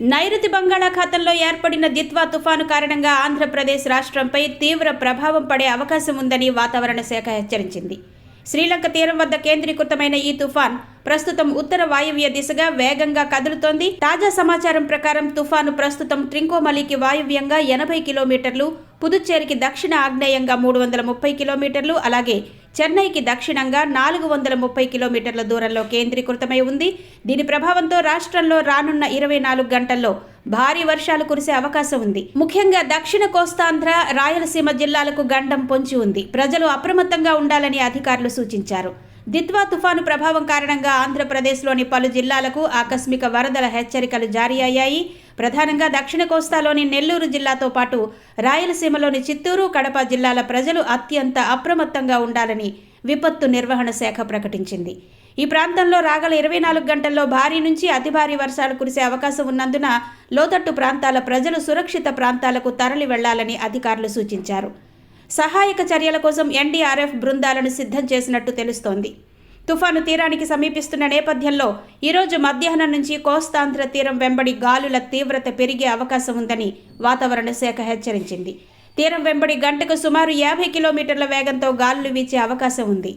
నైరుతి బంగాళాఖాతంలో ఏర్పడిన దిత్వా తుఫాను కారణంగా ఆంధ్రప్రదేశ్ రాష్ట్రంపై తీవ్ర ప్రభావం పడే అవకాశం ఉందని వాతావరణ శాఖ హెచ్చరించింది. శ్రీలంక తీరం వద్ద కేంద్రీకృతమైన ఈ తుఫాన్ ప్రస్తుతం ఉత్తర వాయువ్య దిశగా వేగంగా కదులుతోంది. తాజా సమాచారం ప్రకారం తుఫాను ప్రస్తుతం ట్రింకోమలికి వాయువ్యంగా ఎనభై కిలోమీటర్లు పుదుచ్చేరికి దక్షిణ ఆగ్నేయంగా మూడు వందల ముప్పై కిలోమీటర్లు అలాగే చెన్నైకి దక్షిణంగా నాలుగు వందల ముప్పై కిలోమీటర్ల దూరంలో కేంద్రీకృతమై ఉంది. దీని ప్రభావంతో రాష్ట్రంలో రానున్న ఇరవై నాలుగు గంటల్లో భారీ వర్షాలు కురిసే అవకాశం ఉంది. ముఖ్యంగా దక్షిణ కోస్తాంధ్ర రాయలసీమ జిల్లాలకు గండం పొంచి ఉంది. ప్రజలు అప్రమత్తంగా ఉండాలని అధికారులు సూచించారు. దిత్వా తుఫాను ప్రభావం కారణంగా ఆంధ్రప్రదేశ్లోని పలు జిల్లాలకు ఆకస్మిక వరదల హెచ్చరికలు జారీ అయ్యాయి. ప్రధానంగా దక్షిణ కోస్తాలోని నెల్లూరు జిల్లాతో పాటు రాయలసీమలోని చిత్తూరు కడప జిల్లాల ప్రజలు అత్యంత అప్రమత్తంగా ఉండాలని విపత్తు నిర్వహణ శాఖ ప్రకటించింది. ఈ ప్రాంతంలో రాగల ఇరవై నాలుగు గంటల్లో భారీ నుంచి అతి భారీ వర్షాలు కురిసే అవకాశం ఉన్నందున లోతట్టు ప్రాంతాల ప్రజలు సురక్షిత ప్రాంతాలకు తరలి వెళ్ళాలని అధికారులు సూచించారు. సహాయక చర్యల కోసం ఎన్డీఆర్ఎఫ్ బృందాలను సిద్ధం చేసినట్టు తెలుస్తోంది. తుఫాను తీరానికి సమీపిస్తున్న నేపథ్యంలో ఈరోజు మధ్యాహ్నం నుంచి కోస్తాంధ్ర తీరం వెంబడి గాలుల తీవ్రత పెరిగే అవకాశం ఉందని వాతావరణ శాఖ హెచ్చరించింది. తీరం వెంబడి గంటకు సుమారు యాభై కిలోమీటర్ల వేగంతో గాలులు వీచే అవకాశం ఉంది.